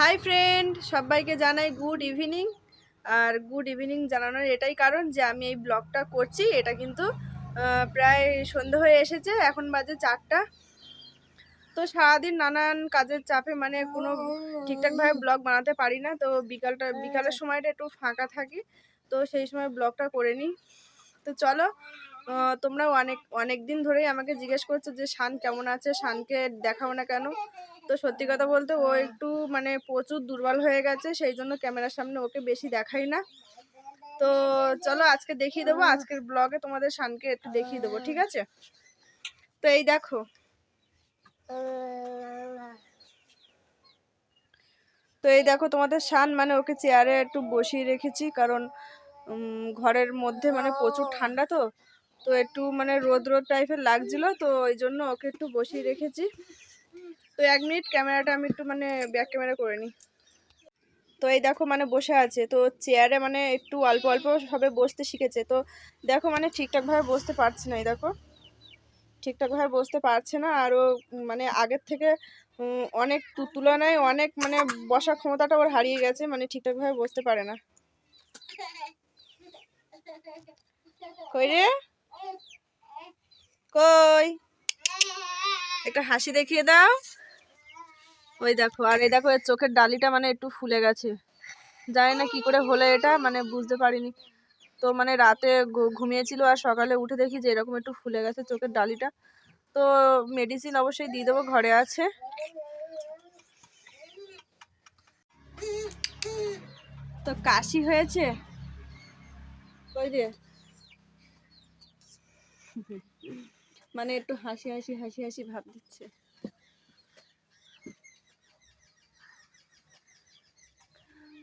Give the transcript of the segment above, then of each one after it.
High friend সবাইকে জানাই good evening আর গুড ইভিনিং জানানোর এটাই কারণ যে আমি এই ব্লগটা করছি। এটা কিন্তু প্রায় সন্ধে হয়ে এসেছে। এখন বাজে চারটা। তো সারাদিন নানান কাজের চাপে মানে কোনো ঠিকঠাকভাবে ব্লগ বানাতে পারি না। তো বিকালটা, বিকালের সময়টা একটু ফাঁকা থাকি। তো সেই সময় ব্লগটা করে নিই। তো চলো তোমরা অনেক অনেক দিন ধরেই আমাকে জিজ্ঞেস করছ যে শান কেমন আছে? শানকে দেখাও না কেন? তো সত্যি কথা বলতে ও একটু মানে প্রচুর দুর্বল হয়ে গেছে, সেই জন্য ক্যামেরার সামনে ওকে বেশি দেখাই না। তো চলো আজকে দেখিয়ে দেবো, আজকের ব্লগে তোমাদের শানকে একটু দেখিয়ে দেবো, ঠিক আছে? তো এই দেখো। তো এই দেখো তোমাদের শান মানে ওকে চেয়ারে একটু বসিয়ে রেখেছি, কারণ ঘরের মধ্যে মানে প্রচুর ঠান্ডা তো তো একটু মানে রোদ রোদ টাইপের লাগছিল, তো ওই জন্য ওকে একটু বসিয়ে রেখেছি। তো এক মিনিট ক্যামেরাটা আমি একটু মানে ব্যাক ক্যামেরা করে নিই। তো এই দেখো মানে বসে আছে, তো চেয়ারে মানে একটু অল্প অল্প সবে বসতে শিখেছে। তো দেখো মানে ঠিকঠাকভাবে বসতে পারছে না এই দেখো। ঠিকঠাকভাবে বসতে পারছে না, আর ও মানে আগের থেকে অনেক তুলনায় অনেক মানে বসার ক্ষমতাটা ওর হারিয়ে গেছে মানে ঠিকঠাকভাবে বসতে পারে না। কই রে? কই? একটা হাসি দেখিয়ে দাও। ওই দেখো, আর এই দেখো, এর চোখের ডালিটা মানে একটু ফুলে গেছে। জানি না কি করে হলো এটা মানে বুঝতে পারিনি। তো মানে রাতে ঘুমিয়েছিল আর সকালে উঠে দেখি যে এরকম একটু ফুলে গেছে চোখের ডালিটা। তো মেডিসিন অবশ্যই দিয়ে দেবো, ঘরে আছে। তো কাশি হয়েছে? কই রে? মানে একটু হাসি হাসি হাসি হাসি ভাব দিচ্ছে।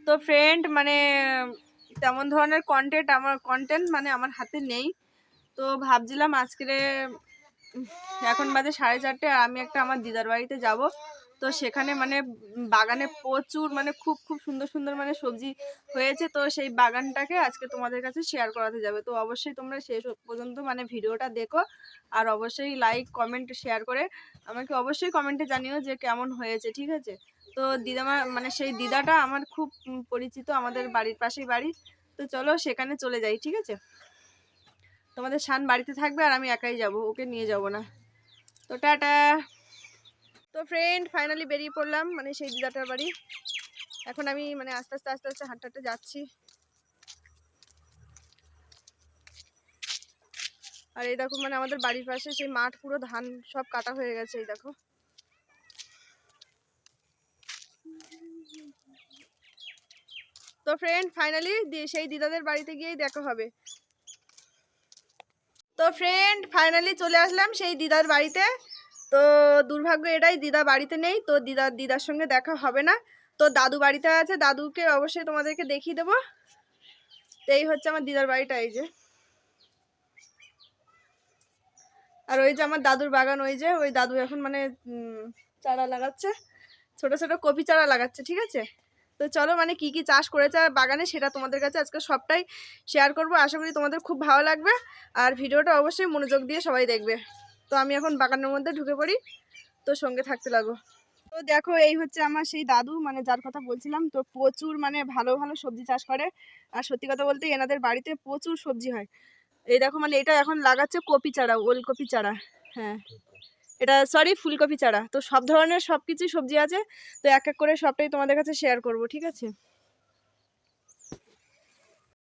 তো ফ্রেন্ড মানে তেমন ধরনের কন্টেন্ট আমার কন্টেন্ট মানে আমার হাতে নেই। তো ভাবছিলাম আজকে এখন বাজে সাড়ে চারটে, আর আমি একটা আমার দিদার বাড়িতে যাব। তো সেখানে মানে বাগানে প্রচুর মানে খুব খুব সুন্দর সুন্দর মানে সবজি হয়েছে। তো সেই বাগানটাকে আজকে তোমাদের কাছে শেয়ার করাতে যাবে। তো অবশ্যই তোমরা শেষ পর্যন্ত মানে ভিডিওটা দেখো। আর অবশ্যই লাইক কমেন্ট শেয়ার করে আমাকে অবশ্যই কমেন্টে জানিও যে কেমন হয়েছে, ঠিক আছে? তো দিদামা মানে সেই দিদাটা আমার খুব পরিচিত, আমাদের বাড়ির পাশেই বাড়ি। তো চলো সেখানে চলে যাই, ঠিক আছে? তোমাদের শান বাড়িতে থাকবে আর আমি একাই যাব, ওকে নিয়ে যাব না। তো টাটা। তো ফ্রেন্ড ফাইনালি বেরিয়ে পড়লাম মানে সেই দিদাটার বাড়ি। এখন আমি মানে আস্তে আস্তে আস্তে আস্তে হাঁটতে হাঁটতে যাচ্ছি। আর এই দেখো মানে আমাদের বাড়ির পাশে সেই মাঠ, পুরো ধান সব কাটা হয়ে গেছে, এই দেখো। তো ফ্রেন্ড ফাইনালি সেই দিদাদের বাড়িতে গিয়েই দেখা হবে। তো ফ্রেন্ড ফাইনালি চলে আসলাম সেই দিদার বাড়িতে। তো দুর্ভাগ্য এটাই, দিদা বাড়িতে নেই, তো দিদা, দিদার সঙ্গে দেখা হবে না। তো দাদু বাড়িতে আছে, দাদুকে অবশ্যই তোমাদেরকে দেখিয়ে দেবো। তো এই হচ্ছে আমার দিদার বাড়িটা, এই যে। আর ওই যে আমার দাদুর বাগান, ওই যে, ওই দাদু এখন মানে চারা লাগাচ্ছে। ছোট ছোট কপি চারা লাগাচ্ছে, ঠিক আছে? তো চলো মানে কি কি চাষ করেছে বাগানে সেটা তোমাদের কাছে আজকে সবটাই শেয়ার করব। আশা করি তোমাদের খুব ভালো লাগবে। আর ভিডিওটা অবশ্যই মনোযোগ দিয়ে সবাই দেখবে। তো আমি এখন বাগানের মধ্যে ঢুকে পড়ি। তো সঙ্গে থাকতে লাগো। তো দেখো, এই হচ্ছে আমার সেই দাদু মানে যার কথা বলছিলাম। তো প্রচুর মানে ভালো ভালো সবজি চাষ করে। আর সত্যি কথা বলতে এনাদের বাড়িতে প্রচুর সবজি হয়। এই দেখো মানে এটা এখন লাগাচ্ছে কপি চারা, ওলকপি চারা। হ্যাঁ। এটা সরি ফুলকপি চারা। তো সব ধরনের সব কিছুই সবজি আছে, তো এক এক করে সবটাই তোমাদের কাছে শেয়ার করব, ঠিক আছে?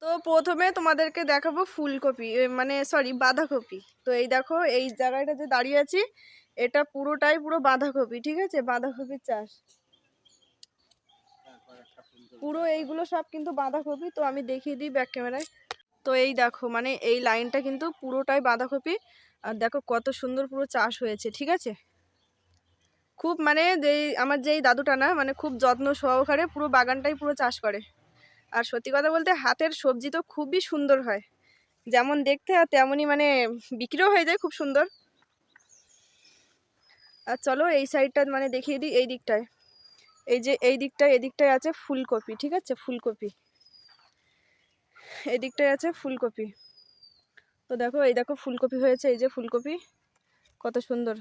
তো প্রথমে তোমাদেরকে দেখাবো ফুলকপি মানে সরি বাঁধাকপি। তো এই দেখো, এই জায়গাটা যে দাঁড়িয়ে আছি, এটা পুরোটাই পুরো বাঁধাকপি, ঠিক আছে? বাঁধাকপির চাষ। পুরো এইগুলো সব কিন্তু বাঁধাকপি, তো আমি দেখিয়ে দিই ব্যাক ক্যামেরায় তো এই দেখো মানে এই লাইনটা কিন্তু পুরোটাই বাঁধাকপি। আর দেখো কত সুন্দর পুরো চাষ হয়েছে, ঠিক আছে? খুব মানে যেই, আমার যেই দাদুটা না মানে খুব যত্ন সহকারে পুরো বাগানটাই পুরো চাষ করে। আর সত্যি কথা বলতে হাতের সবজি তো খুবই সুন্দর হয়। যেমন দেখতে আর তেমনই মানে বিক্রিও হয়ে যায় খুব সুন্দর। আর চলো এই সাইডটা মানে দেখিয়ে দিই এই দিকটায়। এই যে এই দিকটায় এদিকটায় আছে ফুলকপি, ঠিক আছে? ফুলকপি। এদিকটায় আছে ফুলকপি। তো দেখো, এই দেখো ফুলকপি হয়েছে, এই যে ফুলকপি। কত সুন্দর।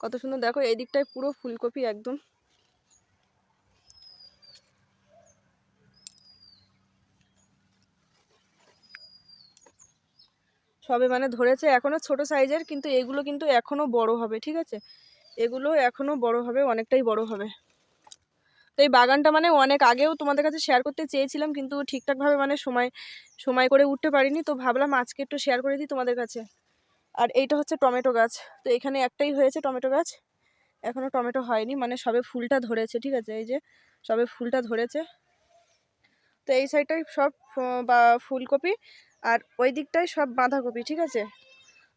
কত সুন্দর, দেখো, এই দিকটায় পুরো ফুলকপি একদম। সবে মানে ধরেছে এখনও ছোট সাইজের, কিন্তু এগুলো কিন্তু এখনও বড় হবে, ঠিক আছে? এগুলো এখনও বড় হবে, অনেকটাই বড় হবে। তো এই বাগানটা মানে অনেক আগেও তোমাদের কাছে শেয়ার করতে চেয়েছিলাম, কিন্তু ঠিকঠাকভাবে মানে সময় সময় করে উঠতে পারিনি। তো ভাবলাম আজকে একটু শেয়ার করে দিই তোমাদের কাছে। আর এইটা হচ্ছে টমেটো গাছ। তো এখানে একটাই হয়েছে টমেটো গাছ। এখনও টমেটো হয়নি মানে সবে ফুলটা ধরেছে, ঠিক আছে? এই যে সবে ফুলটা ধরেছে। তো এই সাইডটাই সব বা, ফুলকপি আর ওই দিকটাই সব বাঁধাকপি, ঠিক আছে?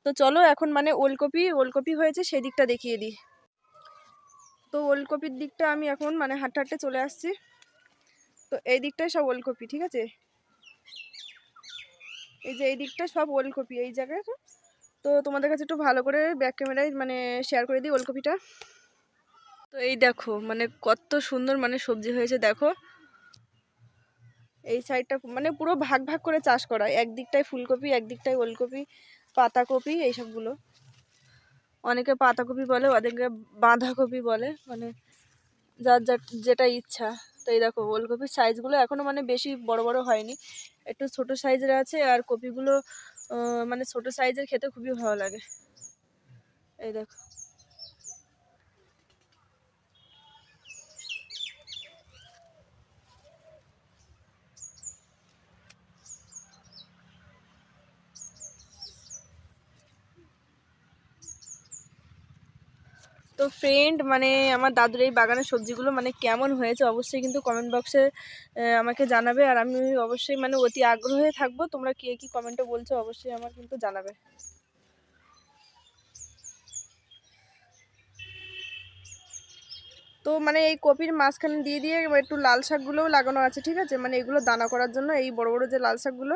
তো চলো এখন মানে ওলকপি ওলকপি হয়েছে সেই দিকটা দেখিয়ে দিই। তো ওলকপির দিকটা আমি এখন মানে হাঁটতে হাঁটতে চলে আসছি। তো এই দিকটায় সব ওলকপি, ঠিক আছে? এই যে এই দিকটা সব ওলকপি, এই জায়গায় তো? তোমাদের কাছে একটু ভালো করে ব্যাক ক্যামেরায় মানে শেয়ার করে দিই ওলকপিটা। তো এই দেখো মানে কত সুন্দর মানে সবজি হয়েছে, দেখো। এই সাইডটা মানে পুরো ভাগ ভাগ করে চাষ করা একদিকটায় ফুলকপি, একদিকটায় ওলকপি, পাতাকপি, এইসবগুলো। অনেকে পাতাকপি বলে, অনেকে বাঁধাকপি বলে মানে যার যার যেটা ইচ্ছা। তো এই দেখো, ওলকপির সাইজগুলো এখনও মানে বেশি বড় বড় হয়নি। একটু ছোট সাইজের আছে আর কপিগুলো মানে ছোট সাইজের খেতে খুবই ভালো লাগে। এই দেখো। তো ফ্রেন্ড মানে আমার দাদুর এই বাগানের সবজিগুলো মানে কেমন হয়েছে অবশ্যই কিন্তু কমেন্ট বক্সে আমাকে জানাবে। আর আমি অবশ্যই মানে অতি আগ্রহে থাকব। তোমরা কে কি কমেন্টে বলছো অবশ্যই আমার কিন্তু জানাবে। তো মানে এই কপির মাঝখানে দিয়ে দিয়ে একটু লাল শাকগুলোও লাগানো আছে, ঠিক আছে? মানে এগুলো দানা করার জন্য, এই বড় বড় যে লাল শাকগুলো,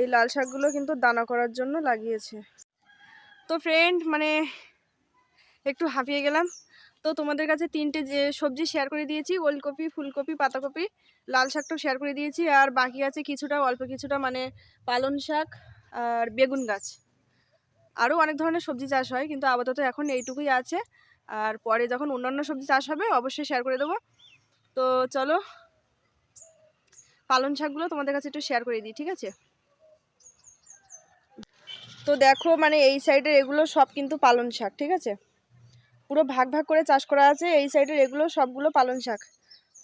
এই লাল শাকগুলো কিন্তু দানা করার জন্য লাগিয়েছে। তো ফ্রেন্ড মানে একটু হাঁপিয়ে গেলাম। তো তোমাদের কাছে তিনটে যে সবজি শেয়ার করে দিয়েছি, ওলকপি, ফুলকপি, পাতাকপি, লাল শাকটাও শেয়ার করে দিয়েছি। আর বাকি আছে কিছুটা, অল্প কিছুটা মানে পালন শাক আর বেগুন গাছ। আরও অনেক ধরনের সবজি চাষ হয়, কিন্তু আপাতত এখন এইটুকুই আছে। আর পরে যখন অন্যান্য সবজি চাষ হবে, অবশ্যই শেয়ার করে দেবো। তো চলো পালন শাকগুলো তোমাদের কাছে একটু শেয়ার করে দিই, ঠিক আছে? তো দেখো মানে এই সাইডের এগুলো সব কিন্তু পালন শাক, ঠিক আছে? পুরো ভাগ ভাগ করে চাষ করা আছে। এই সাইডের এগুলো সবগুলো পালন শাক।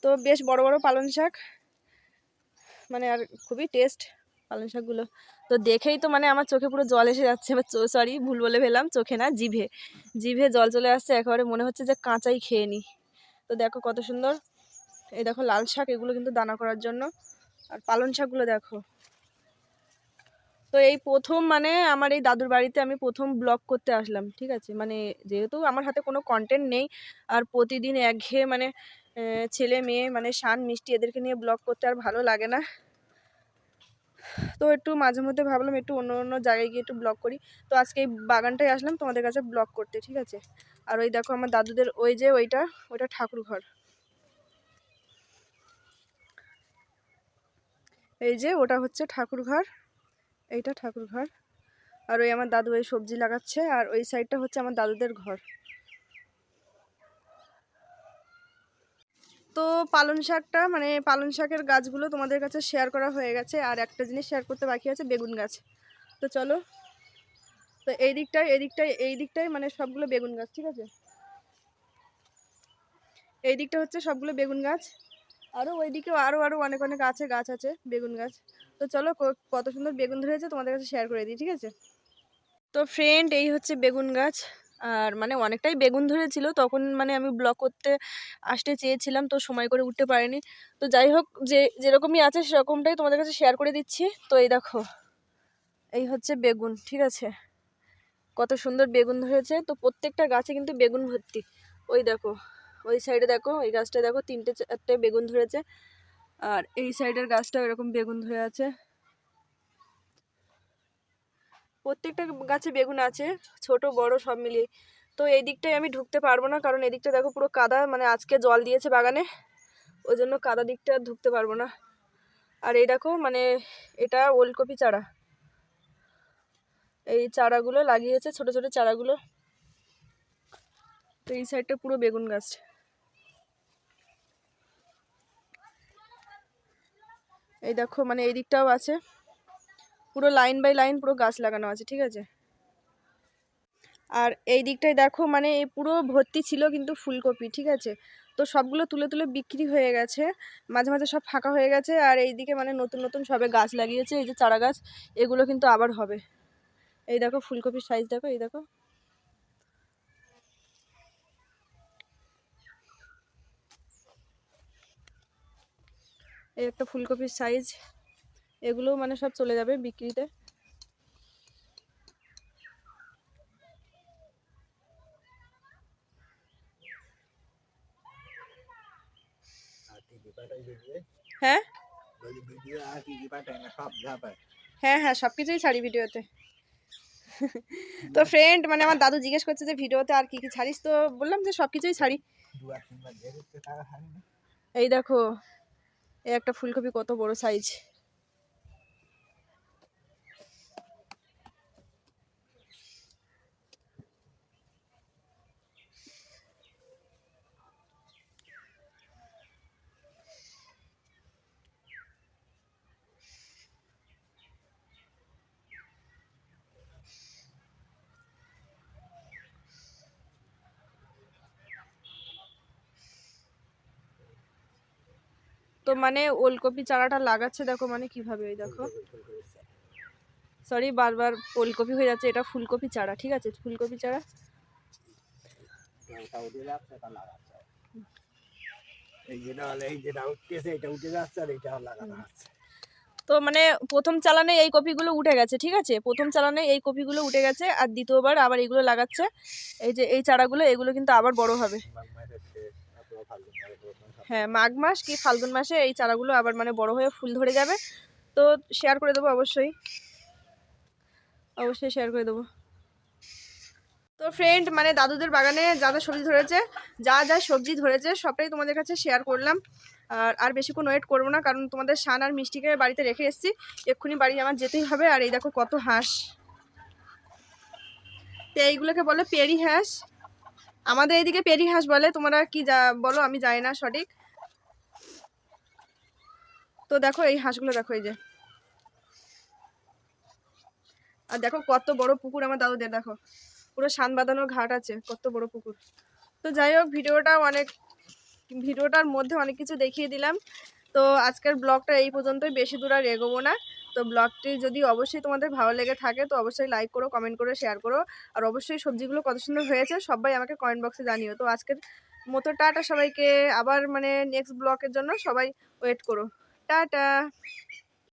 তো বেশ বড় বড় পালন শাক। মানে আর খুবই টেস্ট পালন শাকগুলো। তো দেখেই তো মানে আমার চোখে পুরো জল এসে যাচ্ছে। সরি ভুল বলে ফেলাম চোখে না, জিভে। জিভে জল চলে আসছে, একেবারে মনে হচ্ছে যে কাঁচাই খেয়ে নিই তো দেখো কত সুন্দর। এই দেখো লাল শাক, এগুলো কিন্তু দানা করার জন্য। আর পালন শাকগুলো দেখো। তো এই প্রথম মানে আমার এই দাদুর বাড়িতে আমি প্রথম ব্লগ করতে আসলাম, ঠিক আছে? মানে যেহেতু আমার হাতে কোনো কন্টেন্ট নেই, আর প্রতিদিন একঘেয়ে মানে ছেলে মেয়ে মানে শান মিষ্টি এদেরকে নিয়ে ব্লগ করতে আর ভালো লাগে না। তো একটু মাঝে মধ্যে ভাবলাম একটু অন্য অন্য জায়গায় গিয়ে একটু ব্লগ করি। তো আজকে এই বাগানটায় আসলাম তোমাদের কাছে ব্লগ করতে, ঠিক আছে? আর ওই দেখো আমার দাদুদের ওই যে ওইটা ওইটা ঠাকুর ঘর এই যে ওটা হচ্ছে ঠাকুর ঘর এইটা ঠাকুর ঘর। আর ওই আমার দাদু ওই সবজি লাগাচ্ছে, আর ওই সাইডটা হচ্ছে আমার দাদুদের ঘর। তো পালন শাকটা মানে পালন শাকের গাছগুলো তোমাদের কাছে শেয়ার করা হয়ে গেছে, আর একটা জিনিস শেয়ার করতে বাকি আছে, বেগুন গাছ। তো চলো, তো এই দিকটায় এই দিকটায় এই দিকটায় মানে সবগুলো বেগুন গাছ, ঠিক আছে? এই দিকটা হচ্ছে সবগুলো বেগুন গাছ। আরও ওই দিকেও আরও আরও অনেক অনেক আছে গাছ আছে, বেগুন গাছ। তো চলো কত সুন্দর বেগুন ধরেছে, তোমাদের কাছে শেয়ার করে দিই, ঠিক আছে? তো ফ্রেন্ড এই হচ্ছে বেগুন গাছ। আর মানে অনেকটাই বেগুন ধরেছিল, তখন মানে আমি ব্লক করতে আসতে চেয়েছিলাম, তো সময় করে উঠতে পারিনি। তো যাই হোক, যে, যেরকমই আছে সেরকমটাই তোমাদের কাছে শেয়ার করে দিচ্ছি। তো এই দেখো, এই হচ্ছে বেগুন, ঠিক আছে? কত সুন্দর বেগুন ধরেছে। তো প্রত্যেকটা গাছে কিন্তু বেগুন ভর্তি। ওই দেখো, ওই সাইডে দেখো, ওই গাছটা দেখো, তিনটে, চারটে বেগুন ধরেছে। আর এই সাইডের গাছটা এরকম বেগুন ধরে আছে। প্রত্যেকটা গাছে বেগুন আছে, ছোট, বড়, সব মিলিয়ে। তো এই দিকটায় আমি ঢুকতে পারব না, কারণ এদিকটা দেখো পুরো কাদা মানে আজকে জল দিয়েছে বাগানে, ওই জন্য কাদা দিকটা ঢুকতে পারব না। আর এই দেখো মানে এটা ওলকপি চারা। এই চারাগুলো লাগিয়েছে, ছোট ছোট চারাগুলো। তো এই সাইডটা পুরো বেগুন গাছ। এই দেখো মানে এই দিকটাও আছে। পুরো লাইন বাই লাইন পুরো গাছ লাগানো আছে, ঠিক আছে? আর এই দিকটায় দেখো মানে এই পুরো ভর্তি ছিল কিন্তু ফুলকপি, ঠিক আছে? তো সবগুলো তুলে তুলে বিক্রি হয়ে গেছে। মাঝে মাঝে সব ফাঁকা হয়ে গেছে, আর এই দিকে মানে নতুন নতুন সবে গাছ লাগিয়েছে, এই যে চারা গাছ, এগুলো কিন্তু আবার হবে। এই দেখো, ফুলকপির সাইজ দেখো, এই দেখো। এই একটা ফুলকপির সাইজ এগুলো মানে সব চলে যাবে বিক্রিতে। হ্যাঁ? হ্যাঁ হ্যাঁ সব কিছুই ছাড়ি ভিডিওতে। তো ফ্রেন্ড মানে আমার দাদু জিজ্ঞেস করছে যে ভিডিওতে আর কি কি ছাড়িস? তো বললাম যে সব কিছুই ছাড়ি। এই দেখো এই একটা ফুলকপি কত বড় সাইজ তো মানে ওলকপি চারাটা লাগাচ্ছে দেখো মানে কীভাবে এই দেখো। সরি বারবার ওলকপি হয়ে যাচ্ছে এটা ফুলকপি চারা ঠিক আছে? ফুলকপি চারা? তো মানে প্রথম চালানে এই কপিগুলো উঠে গেছে ঠিক আছে? প্রথম চালানে এই কপিগুলো উঠে গেছে আর দ্বিতীয়বার আবার এগুলো লাগাচ্ছে। এই যে এই চারাগুলো এগুলো কিন্তু আবার বড় হবে মাঘ মাসের শেষ অথবা ফাল্গুন মাসের প্রথম সপ্তাহে। হ্যাঁ মাঘ মাস কি ফাল্গুন মাসে এই চারাগুলো আবার মানে বড় হয়ে ফুল ধরে যাবে। তো শেয়ার করে দেবো অবশ্যই। অবশ্যই শেয়ার করে দেবো। তো ফ্রেন্ড মানে দাদুদের বাগানে যা যা সবজি ধরেছে, যা যা সবজি ধরেছে, সবটাই তোমাদের কাছে শেয়ার করলাম। আর আর বেশিক্ষণ ওয়েট করব না, কারণ তোমাদের শান আর মিষ্টিকে বাড়িতে রেখে এসেছি। এক্ষুনি বাড়ি আমার যেতেই হবে, আর এই দেখো কত হাঁস। তো এইগুলোকে বলে পেরি হাঁস। আমাদের এইদিকে পেরি হাঁস বলে, তোমরা কি যা বলো, আমি জানি না সঠিক। তো দেখো এই হাঁসগুলো দেখো, এই যে। আর দেখো কত বড় পুকুর আমার দাদুদের, দেখো। পুরো শান বাঁধানো ঘাট আছে, কত বড় পুকুর। তো যাই হোক, ভিডিওটা অনেক, ভিডিওটার মধ্যে অনেক কিছু দেখিয়ে দিলাম। তো আজকের ব্লগটা এই পর্যন্তই, বেশি দূর আর এগোবো না। তো ব্লগটি যদি অবশ্যই তোমাদের ভালো লেগে থাকে, তো অবশ্যই লাইক করো কমেন্ট করো শেয়ার করো। আর অবশ্যই সবজিগুলো কত সুন্দর হয়েছে, সবাই আমাকে কমেন্ট বক্সে জানিও। তো আজকের মতো টাটা সবাইকে। আবার মানে নেক্সট ব্লগের জন্য সবাই ওয়েট করো। টাটা।